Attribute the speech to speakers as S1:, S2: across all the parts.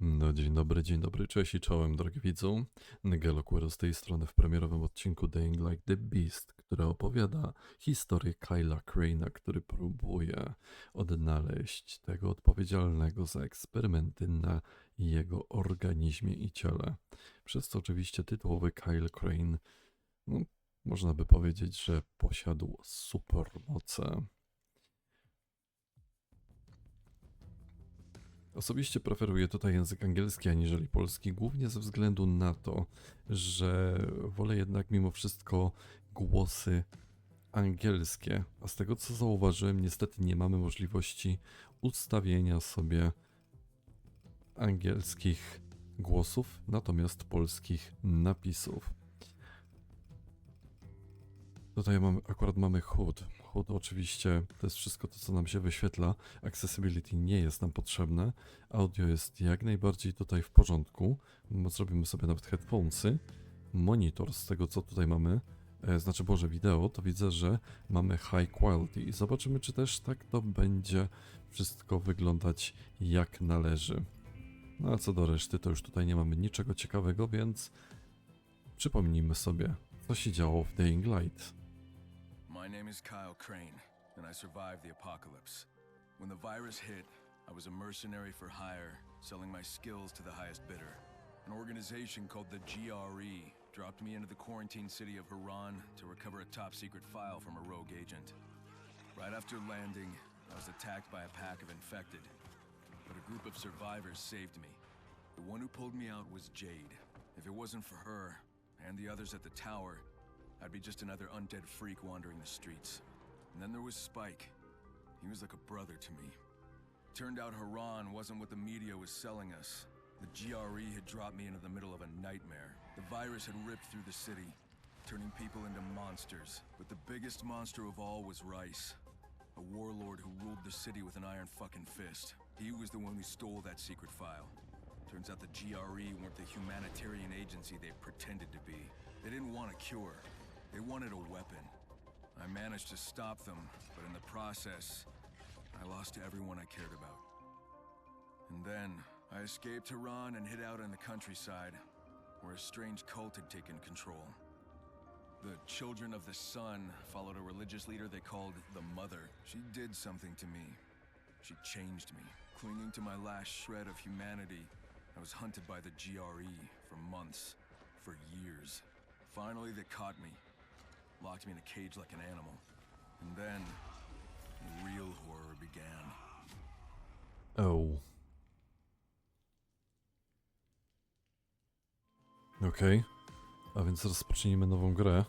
S1: No dzień dobry, dzień dobry, cześć i czołem drogi widzu. Ngelo Quero z tej strony w premierowym odcinku Dying Like the Beast, który opowiada historię Kyla Crane'a, który próbuje odnaleźć tego odpowiedzialnego za eksperymenty na jego organizmie i ciele. Przez co oczywiście tytułowy Kyle Crane, no, można by powiedzieć, że posiadł supermoce. Osobiście preferuję tutaj język angielski aniżeli polski, głównie ze względu na to, że wolę jednak mimo wszystko głosy angielskie. A z tego co zauważyłem, niestety nie mamy możliwości ustawienia sobie angielskich głosów, natomiast polskich napisów. Tutaj mamy, akurat mamy HUD. HUD oczywiście to jest wszystko to, co nam się wyświetla. Accessibility nie jest nam potrzebne. Audio jest jak najbardziej tutaj w porządku. Zrobimy sobie nawet headphonesy. Monitor z tego, co tutaj mamy, e, znaczy Boże, wideo, to widzę, że mamy high quality. Zobaczymy, czy też tak to będzie wszystko wyglądać jak należy. No a co do reszty, to już tutaj nie mamy niczego ciekawego, więc przypomnijmy sobie, co się działo w Dying Light.
S2: My name is Kyle Crane, and I survived the apocalypse. When the virus hit, I was a mercenary for hire, selling my skills to the highest bidder. An organization called the GRE dropped me into the quarantine city of Haran to recover a top secret file from a rogue agent. Right after landing, I was attacked by a pack of infected, but a group of survivors saved me. The one who pulled me out was Jade. If it wasn't for her, and the others at the tower, I'd be just another undead freak wandering the streets. And then there was Spike. He was like a brother to me. Turned out Haran wasn't what the media was selling us. The GRE had dropped me into the middle of a nightmare. The virus had ripped through the city, turning people into monsters. But the biggest monster of all was Rice. A warlord who ruled the city with an iron fucking fist. He was the one who stole that secret file. Turns out the GRE weren't the humanitarian agency they pretended to be. They didn't want a cure. They wanted a weapon. I managed to stop them, but in the process, I lost everyone I cared about. And then, I escaped Tehran and hid out in the countryside, where a strange cult had taken control. The Children of the Sun followed a religious leader they called the Mother. She did something to me. She changed me. Clinging to my last shred of humanity, I was hunted by the GRE for months, for years. Finally, they caught me, locked me in a cage like an animal. And then, the real horror began.
S1: Oh. Okej. A więc rozpocznijmy nową grę.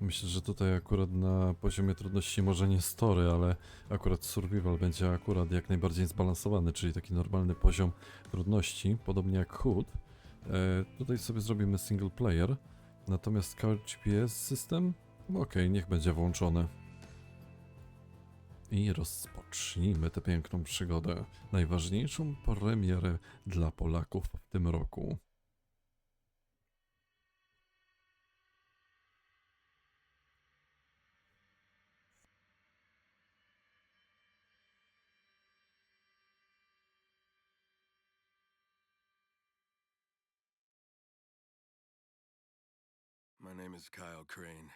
S1: Myślę, że tutaj akurat na poziomie trudności może nie story, ale akurat survival będzie akurat jak najbardziej zbalansowany, czyli taki normalny poziom trudności, podobnie jak HUD. E, tutaj sobie zrobimy single player, natomiast car GPS system, okej, niech będzie włączony. I rozpocznijmy tę piękną przygodę, najważniejszą premierę dla Polaków w tym roku.
S2: Is Kyle Crane,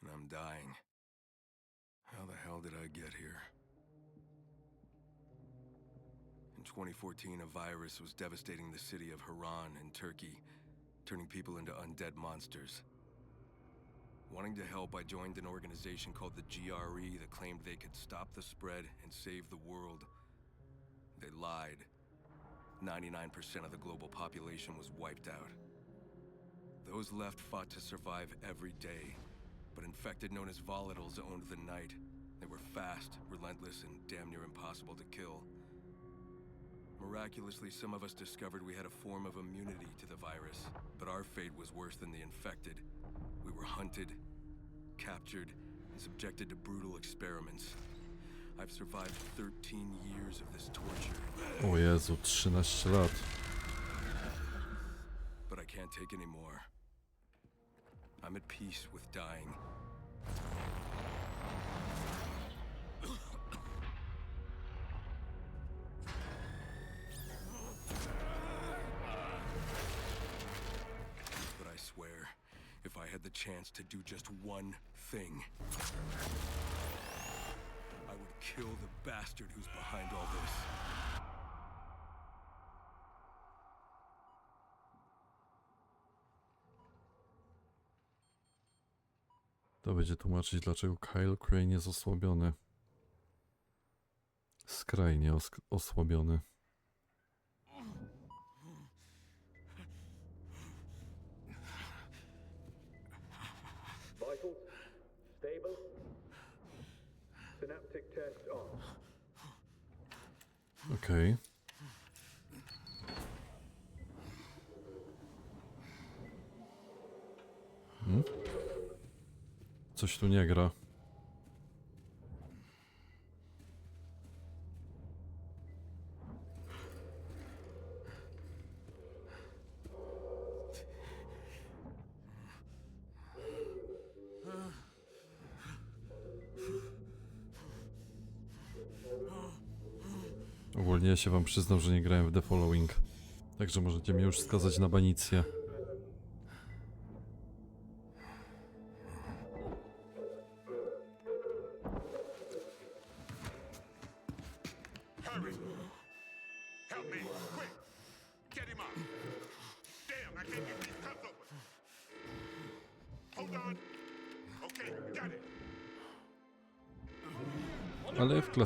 S2: and I'm dying. How the hell did I get here? In 2014, a virus was devastating the city of Haran in Turkey, turning people into undead monsters. Wanting to help, I joined an organization called the GRE that claimed they could stop the spread and save the world. They lied. 99% of the global population was wiped out. Those left fought to survive every day, but infected known as volatiles owned the night. They were fast, relentless, and damn near impossible to kill. Miraculously, some of us discovered we had a form of immunity to the virus, but our fate was worse than the infected. We were hunted, captured, and subjected to brutal experiments. I've survived 13 years of this torture,
S1: O Jezu, 13 lat.
S2: but I can't take any more. I'm at peace with dying. but I swear, if I had the chance to do just one thing, I would kill the bastard who's behind all this.
S1: To będzie tłumaczyć, dlaczego Kyle Crane jest osłabiony. Skrajnie osk- osłabiony.
S3: Vitals stable. Synaptic test on.
S1: Okej. Hmm? Coś tu nie gra. Ogólnie ja się wam przyznam, że nie grałem w The Following. Także możecie mnie już skazać na banicję.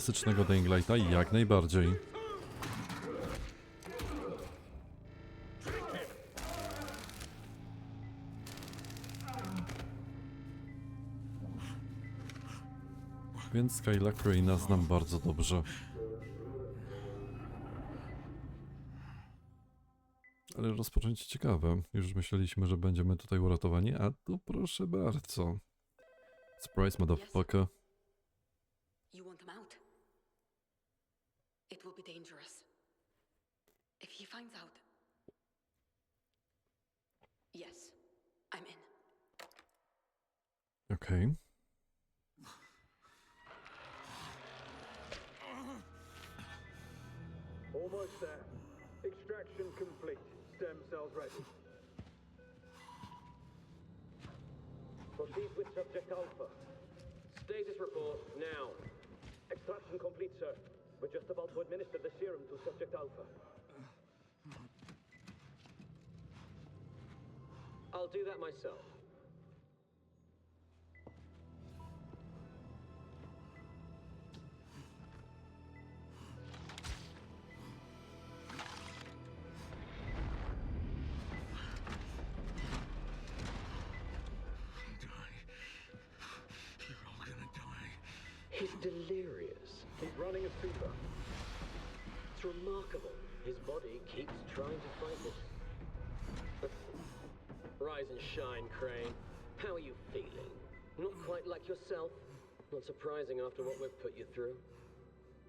S1: Klasycznego Dying Lighta jak najbardziej. Więc Skyla Crane'a znam bardzo dobrze. Ale rozpoczęcie ciekawe. Już myśleliśmy, że będziemy tutaj uratowani, a tu proszę bardzo. Surprise, motherfucker.
S4: You want him out? It will be dangerous. If he finds out. Yes, I'm in.
S1: Okay.
S3: Almost there. Extraction complete. Stem cells ready.
S5: Proceed with subject Alpha. Status report now. Extraction complete, sir. We're just about to administer the serum to subject Alpha. I'll do that myself. Not surprising after what we've put you through.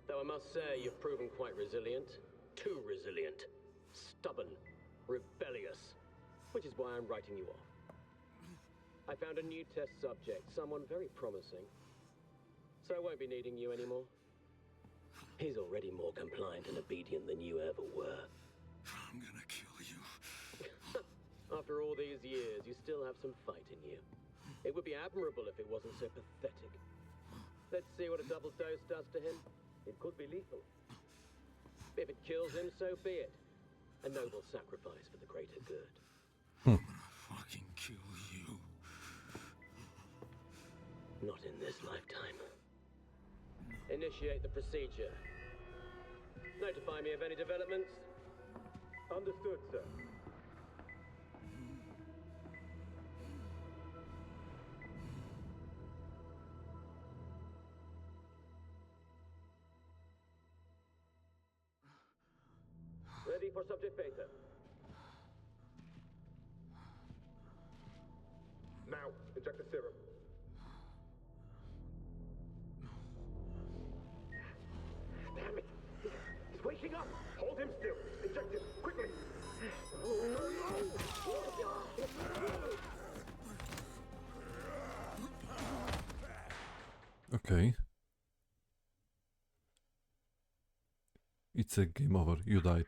S5: Though I must say, you've proven quite resilient. Too resilient. Stubborn. Rebellious. Which is why I'm writing you off. I found a new test subject, someone very promising. So I won't be needing you anymore. He's already more compliant and obedient than you ever were.
S2: I'm gonna kill you.
S5: After all these years, you still have some fight in you. It would be admirable if it wasn't so pathetic. Let's see what a double dose does to him. It could be lethal. If it kills him, so be it. A noble sacrifice for the greater good.
S2: I'm gonna fucking kill you.
S5: Not in this lifetime. Initiate the procedure. Notify me of any developments.
S3: Understood, sir.
S5: For subject beta.
S3: Now, inject the serum. Damn it! He's waking up! Hold him still! Inject him! Quickly!
S1: Okay. It's a game over. You died.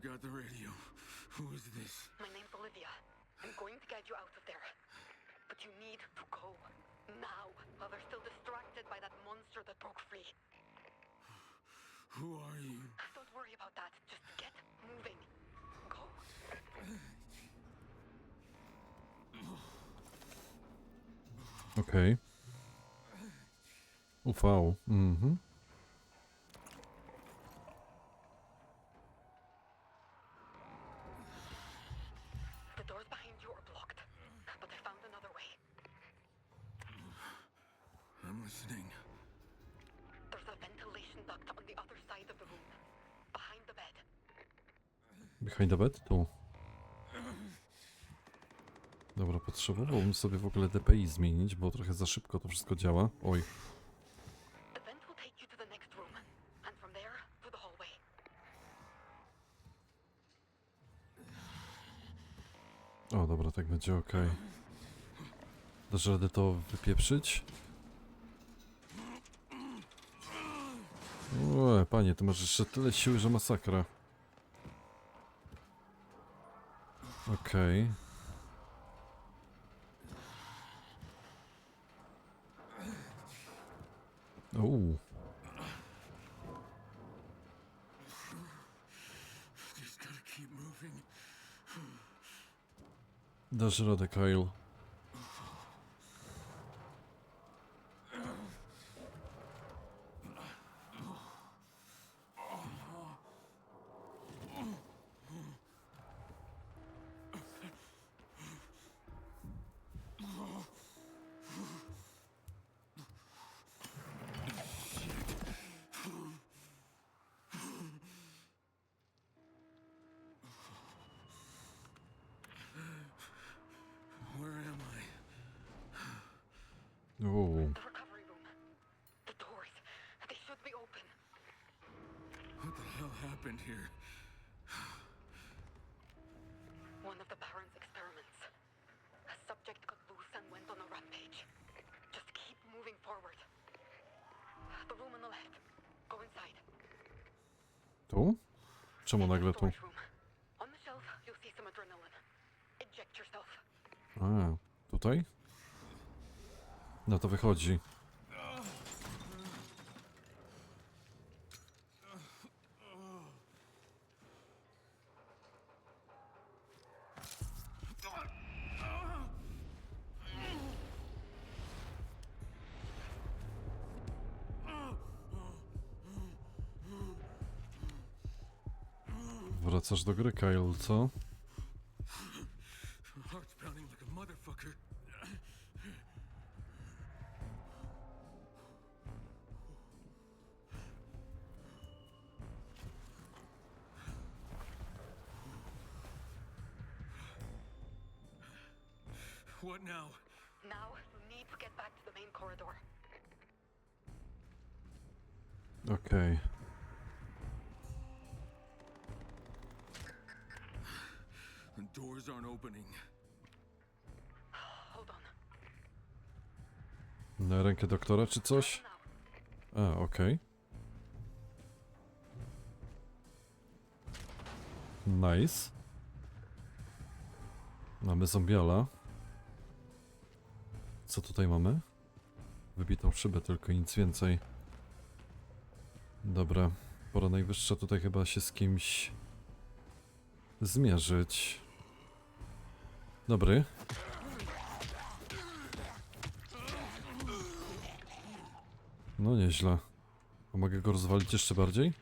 S2: I've got the radio. Who is this?
S4: My name's Olivia. I'm going to get you out of there. But you need to go. Now, while they're still distracted by that monster that broke free.
S2: Who are you?
S4: Don't worry about that. Just get moving. Go.
S1: Okej. UV. Mhm.
S4: Bed?
S1: Tu. Dobra, potrzebowałbym sobie w ogóle DPI zmienić, bo trochę za szybko to wszystko działa. Oj. O, dobra, tak będzie ok. Dasz radę to wypieprzyć? Ue, panie, ty masz jeszcze tyle siły, że masakra. Okej. Uuu.
S2: Keep moving.
S1: Dasz radę, Kyle.
S2: Where am I?
S1: Uuu.
S4: The recovery room. The doors. They should be open.
S2: What the hell happened here?
S4: One of the Baron's experiments. A subject got loose and went on a rampage. Just keep moving forward. The room on the left. Go inside.
S1: Tu? Czemu nagle tu?
S4: On the shelf, you'll see some adrenaline. Inject yourself.
S1: A, tutaj? No to wychodzi. Wracasz do gry, Kyle, co? Doktora czy coś? A, okej. Nice. Mamy zombiala. Co tutaj mamy? Wybitą szybę tylko nic więcej. Dobra, pora najwyższa tutaj chyba się z kimś zmierzyć. Dobry. No nieźle. A mogę go rozwalić jeszcze bardziej?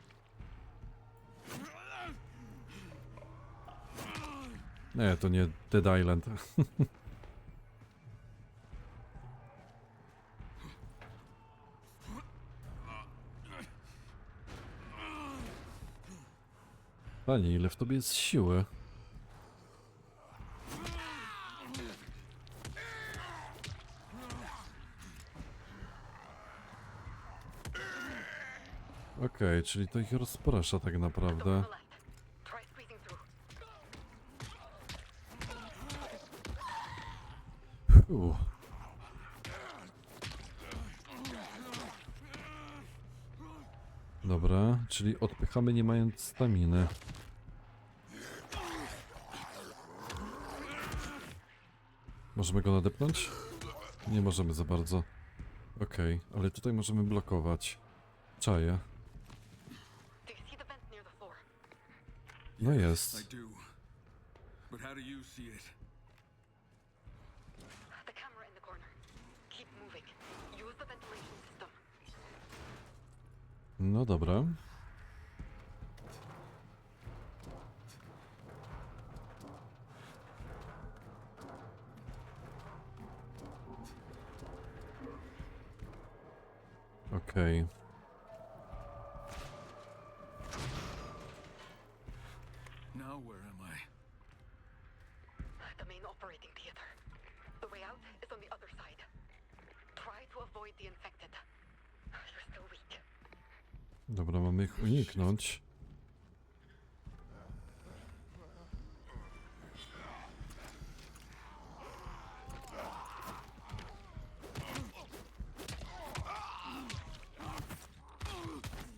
S1: Nie, to nie Dead Island. Panie, ile w tobie jest siły? Okej, czyli to ich rozprasza tak naprawdę. Uuu. Dobra, czyli odpychamy nie mając staminy. Możemy go nadepnąć? Nie możemy za bardzo. Okej, ale tutaj możemy blokować. Czaję.
S4: Do you see the vent near the floor?
S1: No
S2: I
S1: jest.
S2: do. But how do you see it?
S4: The camera in the corner. Keep moving. Use the ventilation system.
S1: No dobra. Uniknąć.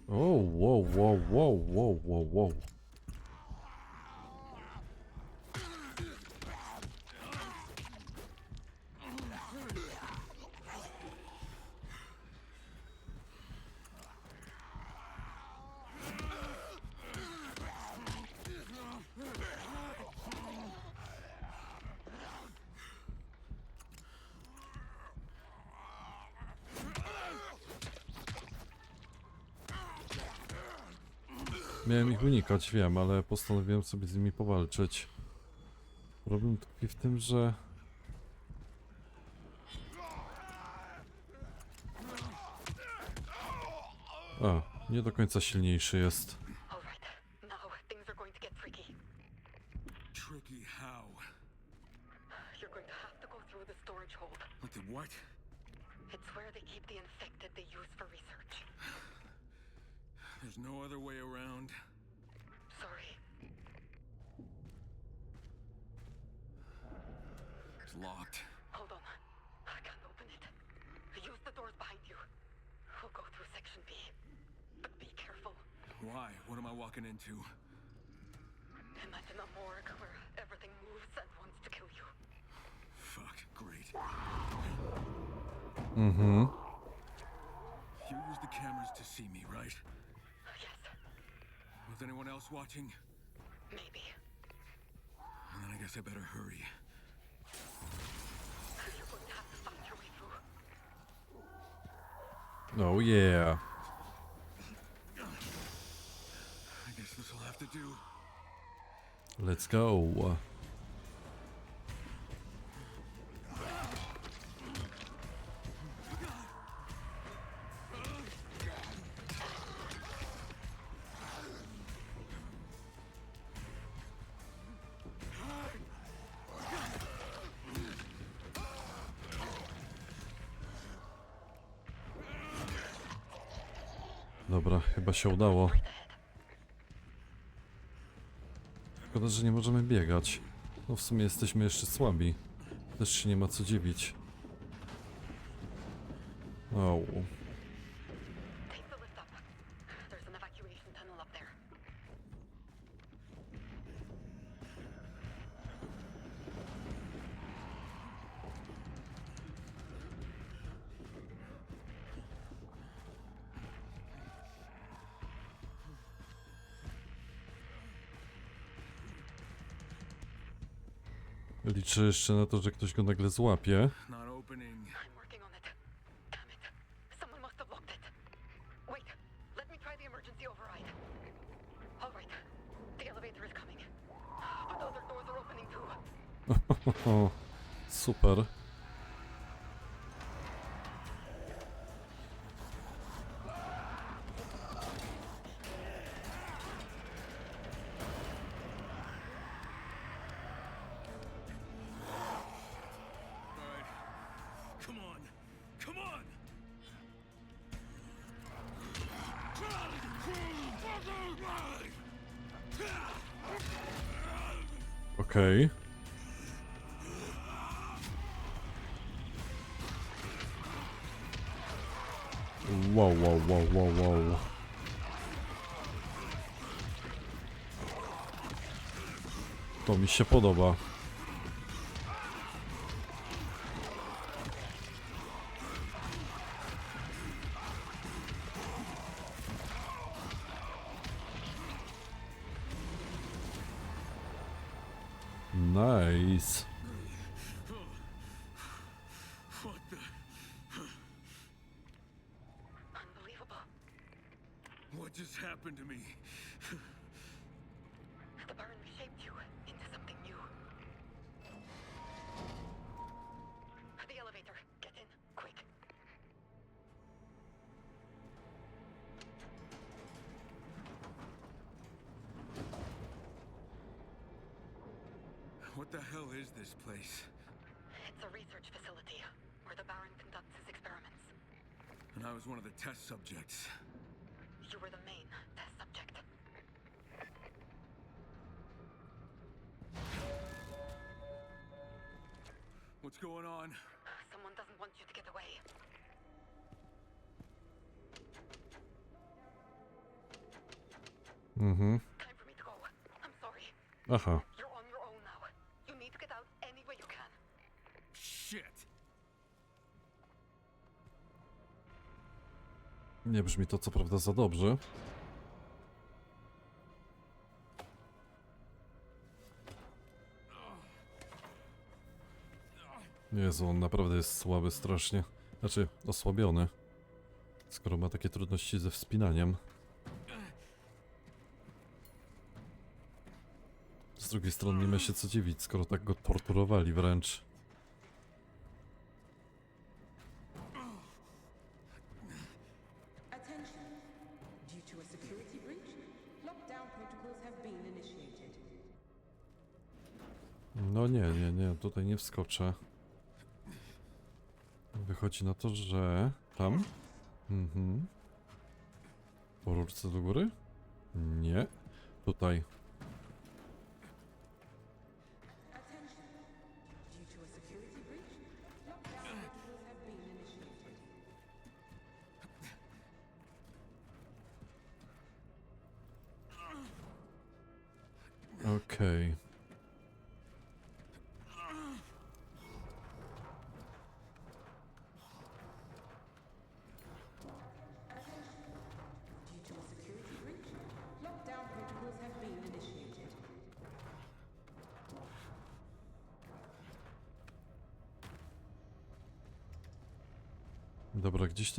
S1: O, wow, wow, wow, wow, wow, wow. Unikać, wiem, ale postanowiłem sobie z nimi powalczyć. Problem tkwi w tym, że... A, nie do końca silniejszy jest.
S4: All right. Now things are going to get tricky.
S2: Tricky how?
S4: You're going to have to go through the storage hold.
S2: What the what?
S4: It's where they keep the infected they use for research.
S2: There's no other way around. It's locked.
S4: Hold on. I can't open it. Use the doors behind you. We'll go through section B. But be careful.
S2: Why? What am I walking into?
S4: Imagine a morgue where everything moves and wants to kill you.
S2: Fuck, great.
S1: Mm-hmm.
S2: You use the cameras to see me, right?
S4: Yes,
S2: Was anyone else watching?
S4: maybe.
S2: And then I guess I better hurry.
S1: Oh yeah.
S2: I guess this will have to do.
S1: Let's go. Chyba się udało. Szkoda, że nie możemy biegać. No w sumie jesteśmy jeszcze słabi. Też się nie ma co dziwić. O, liczę jeszcze na to, że ktoś go nagle złapie.
S2: Not
S1: Okej. Wow, wow, wow, wow, wow. To mi się podoba.
S2: What just happened to me?
S4: The Baron reshaped you into something new. The elevator. Get in. Quick.
S2: What the hell is this place?
S4: It's a research facility where the Baron conducts his experiments.
S2: And I was one of the test subjects.
S4: You were the main test subject.
S2: What's going on?
S4: Someone doesn't want you to get away.
S1: Mhm.
S4: Time for me to go. I'm sorry.
S1: Aha.
S4: You're
S1: Nie brzmi to co prawda za dobrze. Jezu, on naprawdę jest słaby strasznie. Znaczy, osłabiony. Skoro ma takie trudności ze wspinaniem. Z drugiej strony nie ma się co dziwić, skoro tak go torturowali wręcz. Tutaj nie wskoczę. Wychodzi na to, że tam. Mhm. Po rurce do góry? Nie. Tutaj.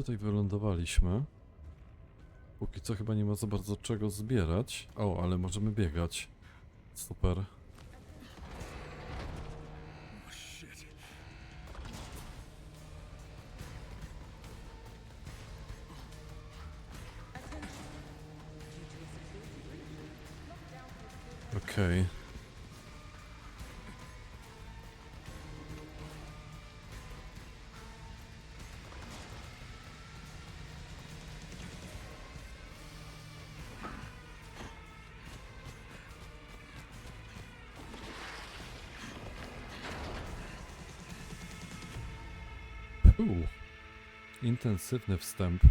S1: Tutaj wylądowaliśmy. Póki co chyba nie ma za bardzo czego zbierać. O, ale możemy biegać. Super.
S2: Oh, shit.
S1: Intensywny wstęp.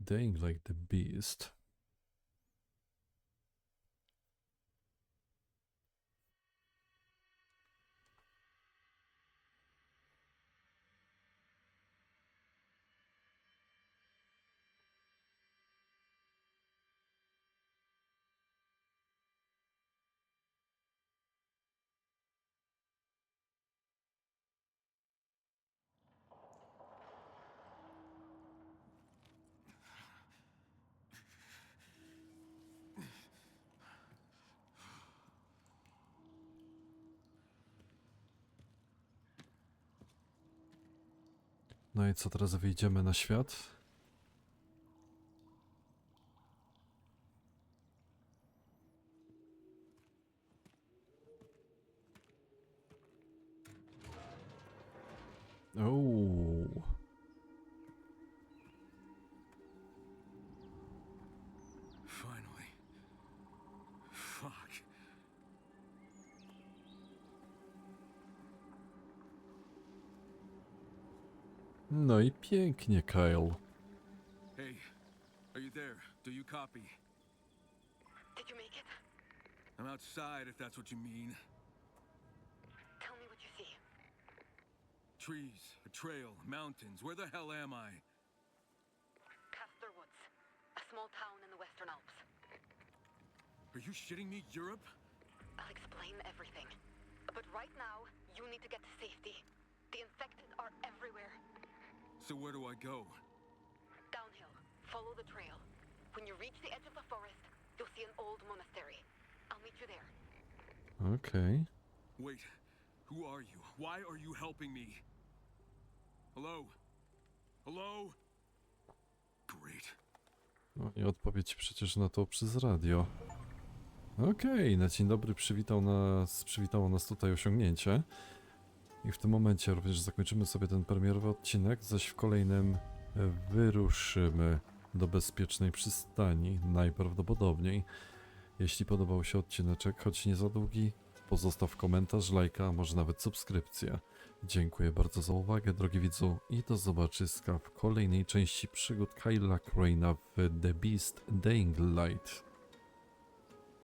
S1: Dying like the beast. No i co teraz wyjdziemy na świat? Ooo. No i pięknie, Kyle.
S2: Hey, are you there? Do you copy?
S4: Did you make it?
S2: I'm outside if that's what you mean.
S4: Tell me what you see.
S2: Trees, a trail, mountains. Where the hell am I?
S4: Castor Woods, a small town in the Western Alps.
S2: Are you shitting me? Europe?
S4: I'll explain everything. But right now, you need to get to safety. The infected are everywhere.
S2: So where do I go?
S4: Downhill, follow the trail. When you reach the edge of the forest, you'll see an old monastery. I'll meet you there.
S1: Okej.
S2: Wait, who are you? Why are you helping me? Hello? Hello? Great.
S1: No nie odpowiedź przecież na to przez radio. Okej, na dzień dobry przywitał nas, przywitało nas tutaj osiągnięcie. I w tym momencie również zakończymy sobie ten premierowy odcinek, zaś w kolejnym e, wyruszymy do bezpiecznej przystani, najprawdopodobniej. Jeśli podobał się odcineczek, choć nie za długi, pozostaw komentarz, lajka, a może nawet subskrypcję. Dziękuję bardzo za uwagę, drogi widzu, i do zobaczyska w kolejnej części przygód Kyla Crane'a w The Beast Dying Light.